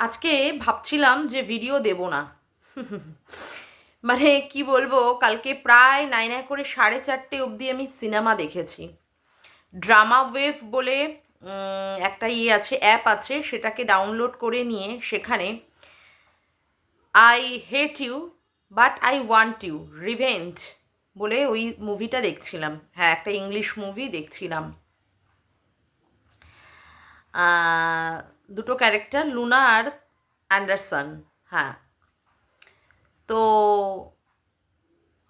আজকে ভাবছিলাম যে ভিডিও দেব না। মানে কি বলব, কালকে প্রায় নাই নাই করে সাড়ে চারটে অবধি আমি সিনেমা দেখেছি। ড্রামা ওয়েভ বলে একটা ইয়ে আছে অ্যাপ আছে, সেটাকে ডাউনলোড করে নিয়ে সেখানে I hate you but I want you revenge বলে ওই মুভিটা দেখছিলাম। হ্যাঁ একটা ইংলিশ মুভি দেখছিলাম। দুটো ক্যারেক্টার লুনা আর অ্যান্ডারসন হ্যাঁ। তো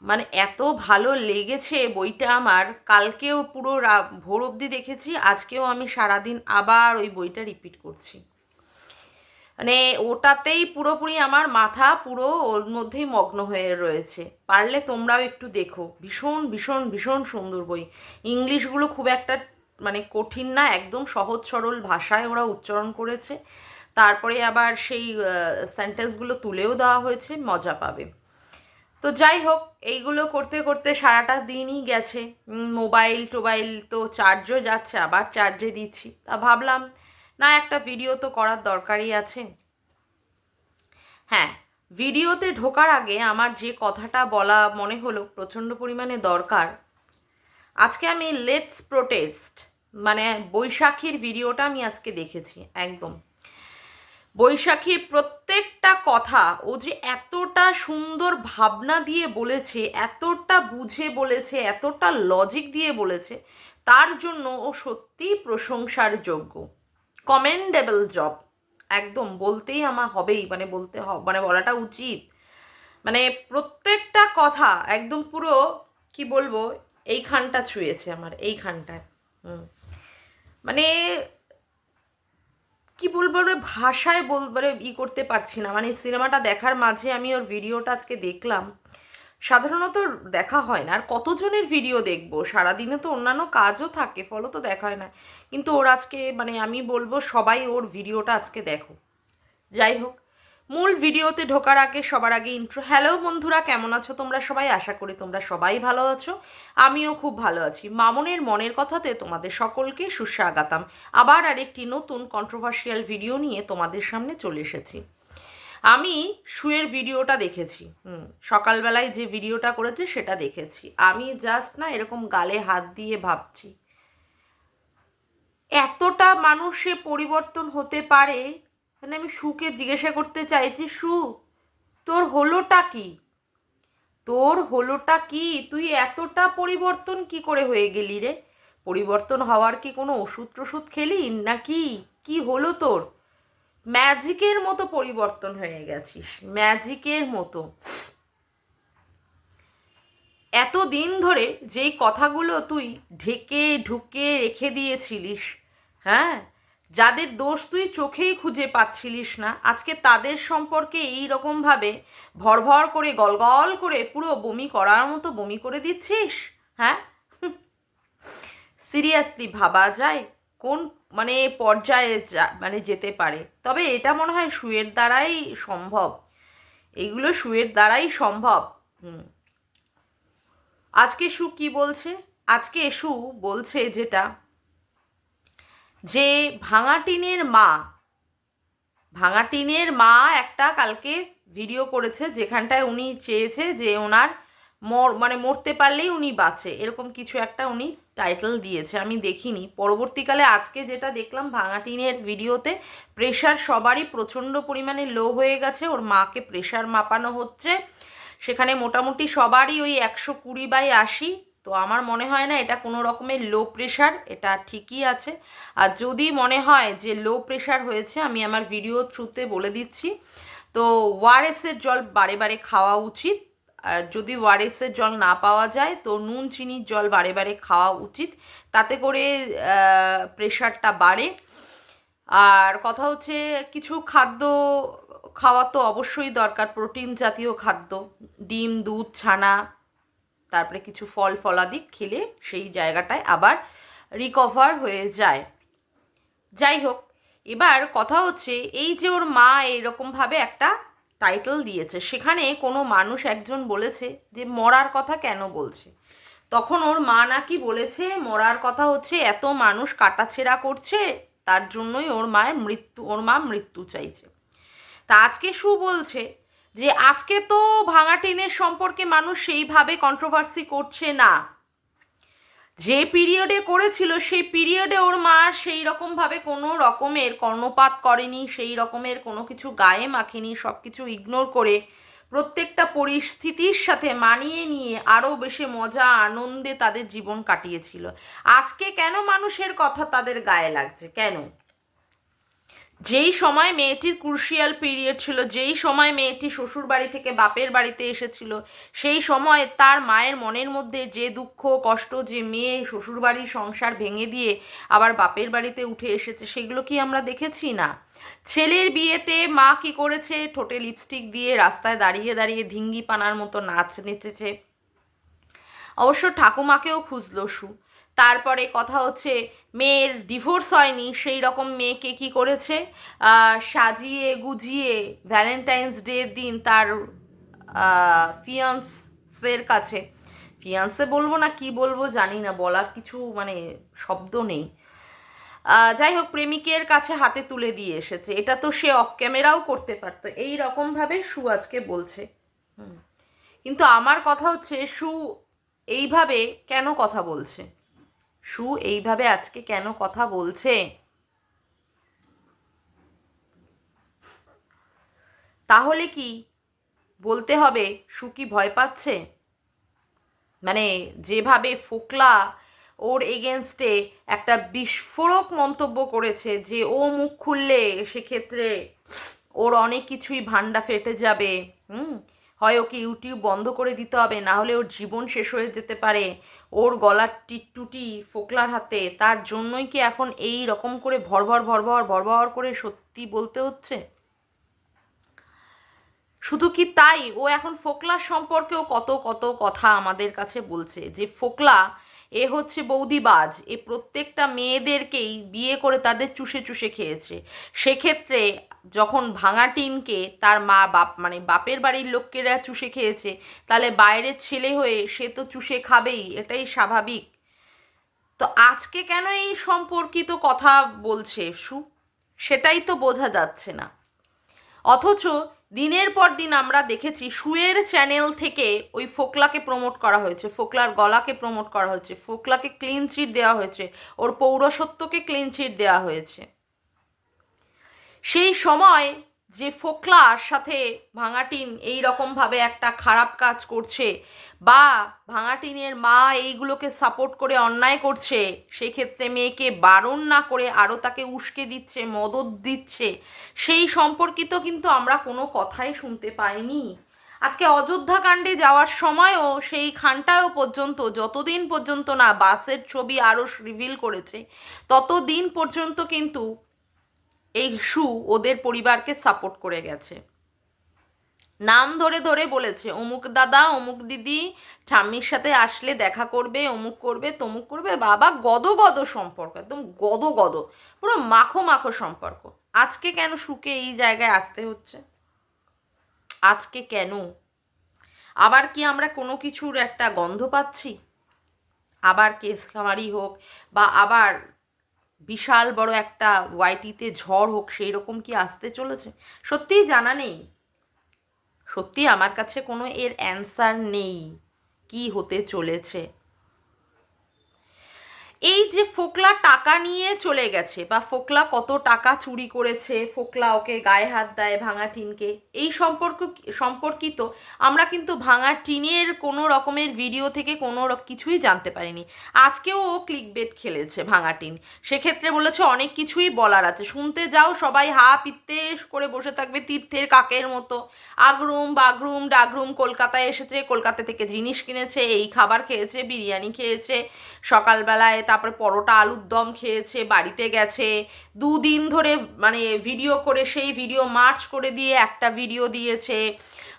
মানে এত ভালো লেগেছে বইটা আমার, কালকেও পুরো ভোর অবধি দেখেছি, আজকেও আমি সারাদিন আবার ওই বইটা রিপিট করছি। মানে ওটাতেই পুরোপুরি আমার মাথা পুরো ওর মধ্যেই মগ্ন হয়ে রয়েছে। পারলে তোমরাও একটু দেখো, ভীষণ ভীষণ ভীষণ সুন্দর বই। ইংলিশগুলো খুব একটা মানে কঠিন না, একদম সহজ সরল ভাষায় ওরা উচ্চারণ করেছে। তারপরে আবার সেই সেন্টেন্সগুলো তুলেও দেওয়া হয়েছে, মজা পাবে। তো যাই হোক, এইগুলো করতে করতে সারাটা দিনই গেছে। মোবাইল টোবাইল তো চার্জও যাচ্ছে, আবার চার্জে দিচ্ছি। তা ভাবলাম, না, একটা ভিডিও তো করার দরকারই আছে। হ্যাঁ ভিডিওতে ঢোকার আগে আমার যে কথাটা বলা মনে হলো প্রচণ্ড পরিমাণে দরকার আজকে আমি লেটস প্রোটেস্ট মানে বৈশাখীর ভিডিওটা আমি আজকে দেখেছি, একদম। বৈশাখীর প্রত্যেকটা কথা ও যে এতটা সুন্দর ভাবনা দিয়ে বলেছে, এতটা বুঝে বলেছে, এতটা লজিক দিয়ে বলেছে, তার জন্য ও সত্যিই প্রশংসার যোগ্য। কমেন্ডেবল জব একদম বলতেই আমার হবেই মানে বলতে হ মানে বলাটা উচিত। মানে প্রত্যেকটা কথা একদম পুরো, কি বলব এইখানটা ছুঁয়েছে আমার এইখানটায় হুম। মানে কি বলব ভাষায় বল মানে ই করতে পারছি না। মানে সিনেমাটা দেখার মাঝে আমি ওর ভিডিওটা আজকে দেখলাম। সাধারণত দেখা হয় না, আর কতজনের ভিডিও দেখব? সারাদিনে তো অন্যান্য কাজও থাকে ফলো তো দেখা হয় না। কিন্তু ওর আজকে মানে আমি বলব সবাই ওর ভিডিওটা আজকে দেখো। যাই হোক। মূল ভিডিওতে ঢোকার আগে, সবার আগে ইন্ট্রো হ্যালো বন্ধুরা, কেমন আছো তোমরা সবাই? আশা করি তোমরা সবাই ভালো আছো। আমিও খুব ভালো আছি। মামনের মনের কথাতে তোমাদের সকলকে সুস্বাগতম। আবার আরেকটি নতুন কন্ট্রোভার্সিয়াল ভিডিও নিয়ে তোমাদের সামনে চলে এসেছি। আমি শুয়ের ভিডিওটা দেখেছি। হুম, সকালবেলায় যে ভিডিওটা করেছে সেটা দেখেছি। আমি জাস্ট না এরকম গালে হাত দিয়ে ভাবছি। এতটা মানুষে পরিবর্তন হতে পারে মানে আমি সুকে জিজ্ঞাসা করতে চাইছি, সু, তোর হলোটা কি? তোর হলোটা কি? তুই এতটা পরিবর্তন কি করে হয়ে গেলি রে? পরিবর্তন হওয়ার কি কোনো ওষুধ টষুধ খেলি নাকি? কি হলো তোর? ম্যাজিকের মতো পরিবর্তন হয়ে গেছিস, ম্যাজিকের মতো। এত দিন ধরে যেই কথাগুলো তুই ঢেকে ঢুকে রেখে দিয়েছিলিস হ্যাঁ? যাদের দোষ তুই চোখেই খুঁজে পাচ্ছিলিস না, আজকে তাদের সম্পর্কে এই রকমভাবে ভরভর করে গলগল করে পুরো বমি করার মতো বমি করে দিচ্ছিস? হ্যাঁ? সিরিয়াসলি ভাবা যায়? কোন মানে পর্যায়ে মানে যেতে পারে? তবে এটা মনে হয় শুয়ের দ্বারাই সম্ভব। এইগুলো শুয়ের দ্বারাই সম্ভব। হুম। আজকে সু কি বলছে? আজকে সু বলছে যেটা যে ভাঙা টিনের মা ভাঙা টিনের মা একটা কালকে ভিডিও করেছে যেখানটায় উনি চেয়েছে যে ওনার মর মানে মরতে পারলেই উনি বাঁচে। এরকম কিছু একটা উনি টাইটেল দিয়েছে। আমি দেখিনি। পরবর্তীকালে আজকে যেটা দেখলাম ভাঙা টিনের ভিডিওতে প্রেশার সবারই প্রচণ্ড পরিমাণে লো হয়ে গেছে। ওর মাকে প্রেশার মাপানো হচ্ছে। সেখানে মোটামুটি সবারই ওই একশো কুড়ি বাই আশি তো আমার মনে হয় না এটা কোনো রকমের লো প্রেশার এটা ঠিকই আছে। আর যদি মনে হয় যে লো প্রেশার হয়েছে, আমি আমার ভিডিও থ্রুতে বলে দিচ্ছি। তো ওয়ারেসের জল বারে বারে খাওয়া উচিত। আর যদি ওয়ারেসের জল না পাওয়া যায়, তো নুন চিনির জল বারে বারে খাওয়া উচিত। তাতে করে প্রেশারটা বাড়ে। আর কথা হচ্ছে, কিছু খাদ্য খাওয়া তো অবশ্যই দরকার প্রোটিন জাতীয় খাদ্য। ডিম, দুধ, ছানা তারপরে কিছু ফল ফলাদি খেলে সেই জায়গাটায় আবার রিকভার হয়ে যায়। যাই হোক, এবার কথা হচ্ছে এই যে ওর মা এইরকমভাবে একটা টাইটেল দিয়েছে, সেখানে কোনো মানুষ একজন বলেছে যে মরার কথা কেন বলছে? তখন ওর মা নাকি বলেছে, মরার কথা হচ্ছে এত মানুষ কাটাছেঁড়া করছে, তার জন্যই ওর মায়ের মৃত্যু, ওর মা মৃত্যু চাইছে। তা আজকে সু বলছে যে আজকে তো ভাঙা টিনের সম্পর্কে মানুষ সেইভাবে কন্ট্রোভার্সি করছে না। যে পিরিয়ডে করেছিল, সেই পিরিয়ডে ওর মা সেই রকমভাবে কোনো রকমের কর্ণপাত করেনি, সেই রকমের কোনো কিছু গায়ে মাখেনি সব কিছু ইগনোর করে প্রত্যেকটা পরিস্থিতির সাথে মানিয়ে নিয়ে আরও বেশি মজা, আনন্দে তাদের জীবন কাটিয়েছিল। আজকে কেন মানুষের কথা তাদের গায়ে লাগছে? কেন? যেই সময় মেয়েটির ক্রুশিয়াল পিরিয়ড ছিল, যেই সময় মেয়েটি শ্বশুর বাড়ি থেকে বাপের বাড়িতে এসেছিল, সেই সময় তার মায়ের মনের মধ্যে যে দুঃখ, কষ্ট যে মেয়ে শ্বশুর বাড়ির সংসার ভেঙে দিয়ে আবার বাপের বাড়িতে উঠে এসেছে, সেগুলো কি আমরা দেখেছি না? ছেলের বিয়েতে মা কি করেছে? ঠোঁটে লিপস্টিক দিয়ে রাস্তায় দাঁড়িয়ে দাঁড়িয়ে ধিঙ্গি পানার মতো নাচ নেচেছে। অবশ্য ঠাকুমাকেও খুঁজলো সু। তারপরে কথা হচ্ছে, মেয়ের ডিভোর্স হয়নি, সেই রকম মেয়েকে কি করেছে? সাজিয়ে গুজিয়ে ভ্যালেন্টাইন্স ডের দিন তার ফিয়ান্সের কাছে। ফিয়ান্সে বলব না কি বলব জানি না, বলার কিছু মানে শব্দ নেই। যাই হোক, প্রেমিকের কাছে হাতে তুলে দিয়ে এসেছে। এটা তো সে অফ ক্যামেরাও করতে পারতো। এই রকমভাবে সু আজকে বলছে। কিন্তু আমার কথা হচ্ছে, সু এইভাবে কেন কথা বলছে? সু এইভাবে আজকে কেন কথা বলছে? তাহলে কি বলতে হবে সু কি ভয় পাচ্ছে? মানে যেভাবে ফোকলা ওর এগেনস্টে একটা বিস্ফোরক মন্তব্য করেছে যে ও মুখ খুললে সেক্ষেত্রে ওর অনেক কিছুই ভান্ডা ফেটে যাবে, হুম? হয় ওকে ইউটিউব বন্ধ করে দিতে হবে, না হলে ওর জীবন শেষ হয়ে যেতে পারে। ওর গলার টিটটুটি ফোকলার হাতে, তার জন্যই কি এখন এই রকম করে ভরভর ভরভর ভরভর করে সত্যি বলতে হচ্ছে? শুধু কি তাই? ও এখন ফোকলার সম্পর্কেও কত কত কথা আমাদের কাছে বলছে। যে ফোকলা এ হচ্ছে বৌদিবাজ। এ প্রত্যেকটা মেয়েদেরকেই বিয়ে করে তাদের চুষে চুষে খেয়েছে। সেক্ষেত্রে যখন ভাঙা টিনকে তার মা বাপ মানে বাপের বাড়ির লোকেরা চুষে খেয়েছে, তাহলে বাইরের ছেলে হয়ে সে তো চুষে খাবেই, এটাই স্বাভাবিক। তো আজকে কেন এই সম্পর্কিত কথা বলছে, সু? সেটাই তো বোঝা যাচ্ছে না। অথচ দিনের পর দিন আমরা দেখেছি সুয়ের চ্যানেল থেকে ওই ফোকলাকে প্রমোট করা হয়েছে, ফোকলার গলাকে প্রমোট করা হয়েছে, ফোকলাকে ক্লিন চিট দেওয়া হয়েছে, ওর পৌরসত্বকে ক্লিন চিট দেওয়া হয়েছে। সেই সময় যে ফোকলার সাথে ভাঙাটিন এই রকমভাবে একটা খারাপ কাজ করছে বা ভাঙাটিনের মা এইগুলোকে সাপোর্ট করে অন্যায় করছে, সেক্ষেত্রে মেয়েকে বারণ না করে আরও তাকে উস্কে দিচ্ছে, মদত দিচ্ছে, সেই সম্পর্কিত কিন্তু আমরা কোনো কথাই শুনতে পাইনি। আজকে অযোধ্যা কাণ্ডে যাওয়ার সময়ও সেই খানটাও পর্যন্ত, যতদিন পর্যন্ত না বাসের ছবি আরও রিভিল করেছে, ততদিন পর্যন্ত কিন্তু এই সু ওদের পরিবারকে সাপোর্ট করে গেছে। নাম ধরে ধরে বলেছে, অমুক দাদা, অমুক দিদি ঠাম্মির সাথে আসলে দেখা করবে, অমুক করবে, তমুক করবে, বাবা গদ গদ সম্পর্ক, একদম গদ গদ, পুরো মাখো মাখো সম্পর্ক। আজকে কেন সুকে এই জায়গায় আসতে হচ্ছে? আজকে কেন? আবার কি আমরা কোনো কিছুর একটা গন্ধ পাচ্ছি? আবার কেস খামারি হোক বা আবার বিশাল বড় একটা ওয়াইটিতে ঝড় হোক, সেই রকম কি আসতে চলেছে? সত্যিই জানা নেই। সত্যি আমার কাছে কোনো এর অ্যান্সার নেই। কি হতে চলেছে? এই যে ফোকলা টাকা নিয়ে চলে গেছে বা ফোকলা কত টাকা চুরি করেছে, ফোকলা ওকে গায়ে হাত দেয় ভাঙা টিনকে, এই সম্পর্ক সম্পর্কিত আমরা কিন্তু ভাঙা টিনের কোনো রকমের ভিডিও থেকে কোনো কিছুই জানতে পারিনি। আজকেও ও ক্লিক বেট খেলেছে ভাঙা টিন। সেক্ষেত্রে বলেছে অনেক কিছুই বলার আছে। শুনতে যাও সবাই হা পিত্তে করে বসে থাকবে তীর্থের কাকের মতো। আগরুম, বাগরুম, ডাগরুম কলকাতায় এসেছে, কলকাতা থেকে জিনিস কিনেছে, এই খাবার খেয়েছে, বিরিয়ানি খেয়েছে, সকালবেলায় তারপরে পরোটা আলুর দম খেয়েছে, বাড়িতে গেছে। দুদিন ধরে মানে ভিডিও করে, সেই ভিডিও মার্চ করে দিয়ে একটা ভিডিও দিয়েছে।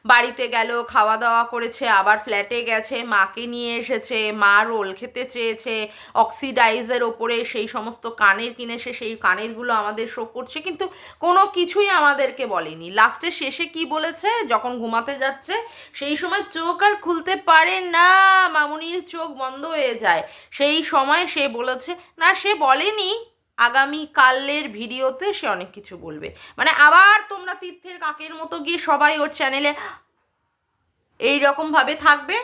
বাড়িতে গেল খাওয়া দাওয়া করেছে, আবার ফ্ল্যাটে গেছে, মাকে নিয়ে এসেছে, মা রোল খেতে চেয়েছে অক্সিডাইজের ওপরে সেই সমস্ত কানের কিনেছে সেই কানেরগুলো আমাদের শো করছে। কিন্তু কোনো কিছুই আমাদেরকে বলেনি। লাস্টে শেষে কি বলেছে? যখন ঘুমাতে যাচ্ছে, সেই সময় চোখ আর খুলতে পারে না। মামুনির চোখ বন্ধ হয়ে যায়। সেই সময় সে বলেছে। না, সে বলেনি। আগামী কালের ভিডিওতে সে অনেক কিছু বলবে। মানে আবার তোমরা তীর্থের কাকের মতো গিয়ে সবাই ওর চ্যানেলে এই রকমভাবে থাকবে।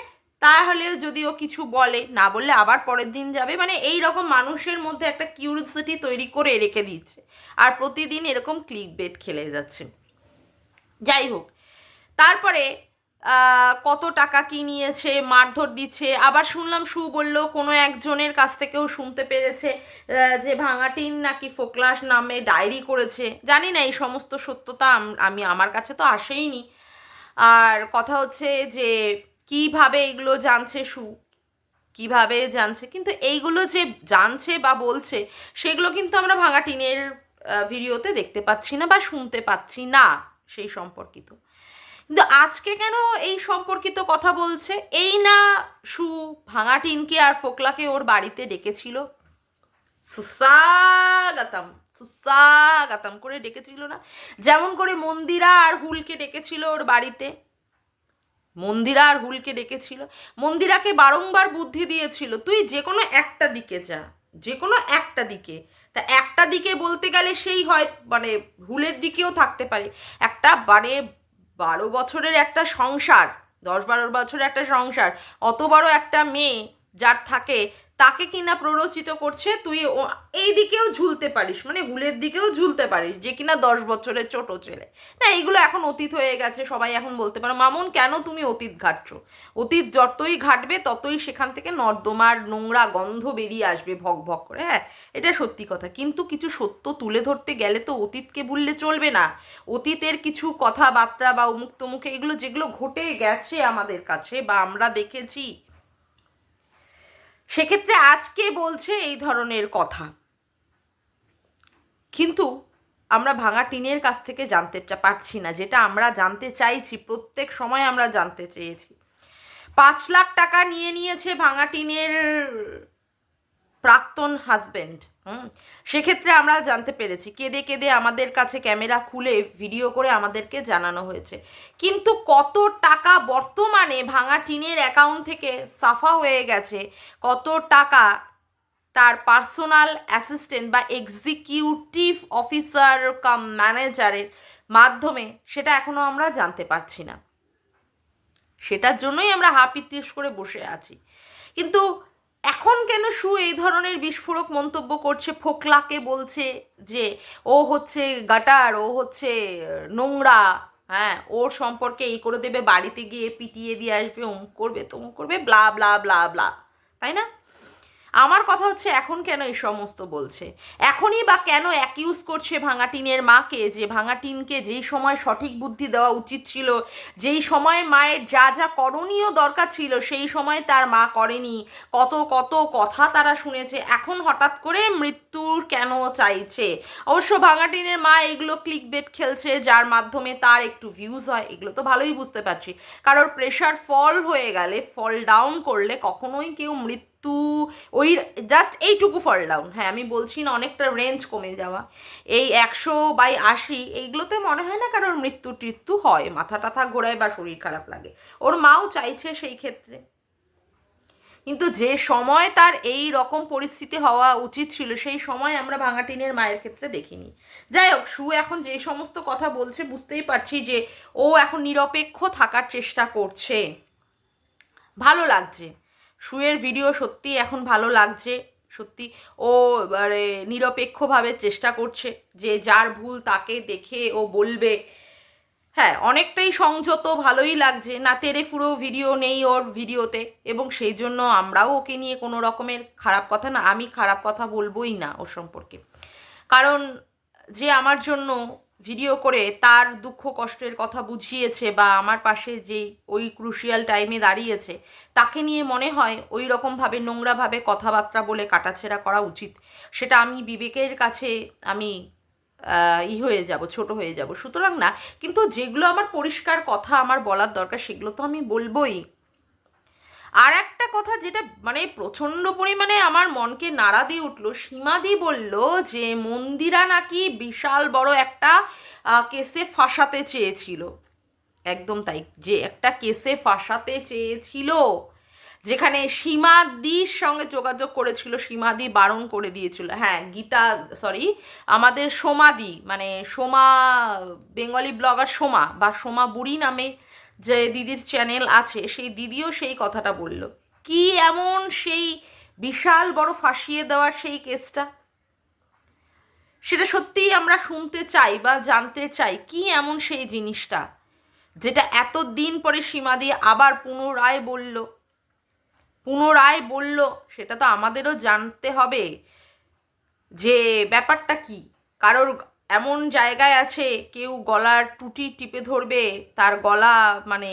তাহলে যদি ও কিছু বলে, না বললে আবার পরের দিন যাবে। মানে এই রকম মানুষের মধ্যে একটা কিউরিসিটি তৈরি করে রেখে দিচ্ছে। আর প্রতিদিন এরকম ক্লিক বেট খেলে যাচ্ছে। যাই হোক, তারপরে কত টাকা কি নিয়েছে, মারধর দিচ্ছে। আবার শুনলাম সু বলল, কোনো একজনের কাছ থেকেও শুনতে পেরেছে যে ভাঙাটিন নাকি ফোকলাস নামে ডায়েরি করেছে। জানি না, এই সমস্ত সত্যতা আমি আমার কাছে তো আসেইনি। আর কথা হচ্ছে যে, কীভাবে এগুলো জানছে সু? কীভাবে জানছে? কিন্তু এইগুলো যে জানছে বা বলছে, সেগুলো কিন্তু আমরা ভাঙাটিনের ভিডিওতে দেখতে পাচ্ছি না বা শুনতে পাচ্ছি না, সেই সম্পর্কিত। কিন্তু আজকে কেন এই সম্পর্কিত কথা বলছে? এই না সু ভাঙা টিনকে আর ফোকলাকে ওর বাড়িতে ডেকেছিল? সুসাগাতাম সুসাগাতাম করে ডেকেছিল না? যেমন করে মন্দিরা আর হুলকে ডেকেছিল ওর বাড়িতে। মন্দিরা আর হুলকে ডেকেছিল। মন্দিরাকে বারংবার বুদ্ধি দিয়েছিল, তুই যে কোনো একটা দিকে যা যে কোনো একটা দিকে। তা একটা দিকে বলতে গেলে সেই হয় মানে হুলের দিকেও থাকতে পারে। একটা মানে বারো বছরের একটা সংসার, দশ বারো বছরের একটা সংসার, অত বড় একটা মেয়ে যার থাকে তাকে কিনা প্ররোচিত করছে, তুই এই দিকেও ঝুলতে পারিস মানে হুলের দিকেও ঝুলতে পারিস, যে কিনা দশ বছরের ছোট ছেলে। না, এইগুলো এখন অতীত হয়ে গেছে, সবাই এখন বলতে পারো, মামুন, কেন তুমি অতীত ঘাটছো? অতীত যতই ঘাটবে, ততই সেখান থেকে নর্দমার নোংরা গন্ধ বেরিয়ে আসবে ভক ভক করে হ্যাঁ? এটা সত্যি কথা। কিন্তু কিছু সত্য তুলে ধরতে গেলে তো অতীতকে ভুললে চলবে না। অতীতের কিছু কথাবার্তা বা উমুক তমুকে এগুলো যেগুলো ঘটে গেছে আমাদের কাছে বা আমরা দেখেছি সেক্ষেত্রে আজকে বলছে এই ধরনের কথা। কিন্তু আমরা ভাঙা টিনের কাছ থেকে জানতে পারছি না, যেটা আমরা জানতে চাইছি, প্রত্যেক সময় আমরা জানতে চেয়েছি। পাঁচ লাখ টাকা নিয়ে নিয়েছে ভাঙা টিনের প্রাক্তন হাজবেন্ড হুম? সেক্ষেত্রে আমরা জানতে পেরেছি, কেঁদে কেঁদে আমাদের কাছে ক্যামেরা খুলে ভিডিও করে আমাদেরকে জানানো হয়েছে। কিন্তু কত টাকা বর্তমানে ভাঙা টিনের অ্যাকাউন্ট থেকে সাফা হয়ে গেছে, কত টাকা তার পার্সোনাল অ্যাসিস্ট্যান্ট বা এক্সিকিউটিভ অফিসার কাম ম্যানেজারের মাধ্যমে সেটা এখনও আমরা জানতে পারছি না। সেটার জন্যই আমরা হাপিত্তিস করে বসে আছি। কিন্তু এখন কেন সু এই ধরনের বিস্ফোরক মন্তব্য করছে? ফোকলাকে বলছে যে ও হচ্ছে গাটার, ও হচ্ছে নোংরা হ্যাঁ ওর সম্পর্কে এই করে দেবে, বাড়িতে গিয়ে পিটিয়ে দিয়ে আসবে, অমুক করবে, তমুক করবে, ব্লা ব্লা ব্লা ব্লা। তাই না? আমার কথা হচ্ছে এখন কেন এই সমস্ত বলছে? এখনই বা কেন অ্যাকিউজ করছে ভাঙাটিনের মাকে যে ভাঙাটিনকে যেই সময় সঠিক বুদ্ধি দেওয়া উচিত ছিল, যেই সময় মায়ের যা যা করণীয় দরকার ছিল, সেই সময় তার মা করেনি। কত কত কথা তারা শুনেছে, এখন হঠাৎ করে মৃত্যুর কেন চাইছে? অবশ্য ভাঙাটিনের মা এগুলো ক্লিক বেট খেলছে, যার মাধ্যমে তার একটু ভিউজ হয়, এগুলো তো ভালোই বুঝতে পারছি। কারোর প্রেশার ফল হয়ে গেলে ফল ডাউন করলে কখনোই কেউ মৃত্যু ওই জাস্ট এইটুকু ফল ডাউন হ্যাঁ আমি বলছি না অনেকটা রেঞ্জ কমে যাওয়া। এই একশো বাই আশি, এইগুলোতে মনে হয় না কারোর মৃত্যু টিত্যু হয়, মাথা টাথা ঘোরায় বা শরীর খারাপ লাগে। ওর মাও চাইছে সেই ক্ষেত্রে। কিন্তু যে সময় তার এই রকম পরিস্থিতি হওয়া উচিত ছিল, সেই সময় আমরা ভাঙাটিনের মায়ের ক্ষেত্রে দেখিনি। যাই হোক, সু এখন যে সমস্ত কথা বলছে বুঝতেই পারছি যে ও এখন নিরপেক্ষ থাকার চেষ্টা করছে। ভালো লাগছে। শুয়ের ভিডিও সত্যি এখন ভালো লাগছে। সত্যি ও মানে নিরপেক্ষভাবে চেষ্টা করছে যে যার ভুল তাকে দেখে ও বলবে। হ্যাঁ অনেকটাই সংযত, ভালোই লাগছে। না, তেরে ফুরো ভিডিও নেই ওর ভিডিওতে এবং সেই জন্য আমরাও ওকে নিয়ে কোনো রকমের খারাপ কথা না, আমি খারাপ কথা বলবোই না ওর সম্পর্কে। কারণ যে আমার জন্য ভিডিও করে তার দুঃখ কষ্টের কথা বুঝিয়েছে বা আমার পাশে যে ওই ক্রুশিয়াল টাইমে দাঁড়িয়েছে, তাকে নিয়ে মনে হয় ওই রকমভাবে নোংরাভাবে কথাবার্তা বলে কাটাছেড়া করা উচিত। সেটা আমি বিবেকের কাছে আমি ই হয়ে যাব, ছোট হয়ে যাব। সুতরাং না, কিন্তু যেগুলো আমার পরিষ্কার কথা আমার বলার দরকার, সেগুলো তো আমি বলবোই। আর একটা কথা যেটা মানে প্রচণ্ড পরিমাণে আমার মনকে নাড়া দিয়ে উঠল সীমাদি বলল যে মন্দিরা নাকি বিশাল বড় একটা কেসে ফাঁসাতে চেয়েছিল। একদম তাই, যে একটা কেসে ফাঁসাতে চেয়েছিল, যেখানে সীমাদির সঙ্গে যোগাযোগ করেছিল সীমাদি বারণ করে দিয়েছিল। হ্যাঁ গীতা সরি আমাদের সোমাদি মানে সোমা, বেঙ্গলি ব্লগার সোমা বা সোমা বুড়ি নামে যে দিদির চ্যানেল আছে, সেই দিদিও সেই কথাটা বলল। কি এমন সেই বিশাল বড় ফাঁসিয়ে দেওয়ার সেই কেসটা সেটা সত্যিই আমরা শুনতে চাই বা জানতে চাই, কি এমন সেই জিনিসটা যেটা এত দিন পরে সীমা দিয়ে আবার পুনরায় বলল? পুনরায় বলল, সেটা তো আমাদেরও জানতে হবে যে ব্যাপারটা কি? কারোর এমন জায়গায় আছে কেউ গলার টুটি টিপে ধরবে, তার গলা মানে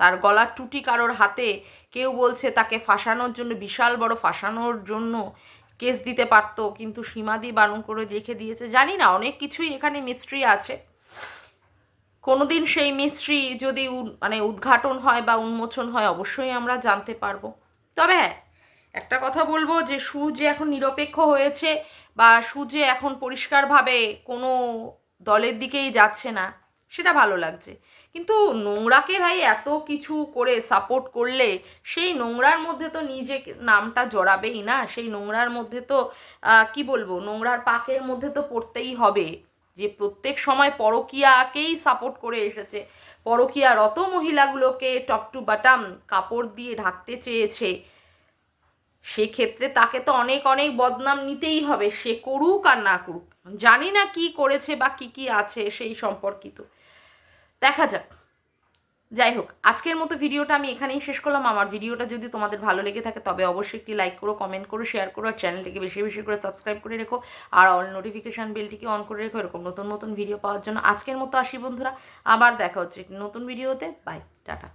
তার গলার টুটি কারোর হাতে, কেউ বলছে তাকে ফাঁসানোর জন্য, বিশাল বড় ফাঁসানোর জন্য কেস দিতে পারতো, কিন্তু সীমাদি বারণ করে রেখে দিয়েছে। জানি না, অনেক কিছুই এখানে মিস্ট্রি আছে। কোনোদিন সেই মিস্ট্রি যদি মানে উদ্ঘাটন হয় বা উন্মোচন হয়, অবশ্যই আমরা জানতে পারব। তবে হ্যাঁ একটা কথা বলব যে সু এখন নিরপেক্ষ হয়েছে বা সু এখন পরিষ্কারভাবে কোনো দলের দিকেই যাচ্ছে না, সেটা ভালো লাগছে। কিন্তু নোংরাকে ভাই এত কিছু করে সাপোর্ট করলে সেই নোংরার মধ্যে তো নিজে নামটা জড়াবেই না, সেই নোংরার মধ্যে তো কি বলব, নোংরার পাকের মধ্যে তো পড়তেই হবে। যে প্রত্যেক সময় পরকীয়াকেই সাপোর্ট করে এসেছে। পরকীয়ারত মহিলাগুলোকে টপ টু বাটাম কাপড় দিয়ে ঢাকতে চেয়েছে। সেক্ষেত্রে তাকে তো অনেক অনেক বদনাম নিতেই হবে, সে করুক আর না করুক। জানি না কি করেছে বা কি কি আছে সেই সম্পর্কিত। দেখা যাক। যাই হোক, আজকের মতো ভিডিওটা আমি এখানেই শেষ করলাম। আমার ভিডিওটা যদি তোমাদের ভালো লেগে থাকে, তবে অবশ্যই একটি লাইক করো কমেন্ট করো শেয়ার করো, আর চ্যানেলটিকে বেশি বেশি করে সাবস্ক্রাইব করে রেখো। আর অল নোটিফিকেশান বেলটিকে অন করে রেখো, এরকম নতুন নতুন ভিডিও পাওয়ার জন্য। আজকের মতো আসি বন্ধুরা, আবার দেখা হচ্ছে একটি নতুন ভিডিওতে বাই টাটা।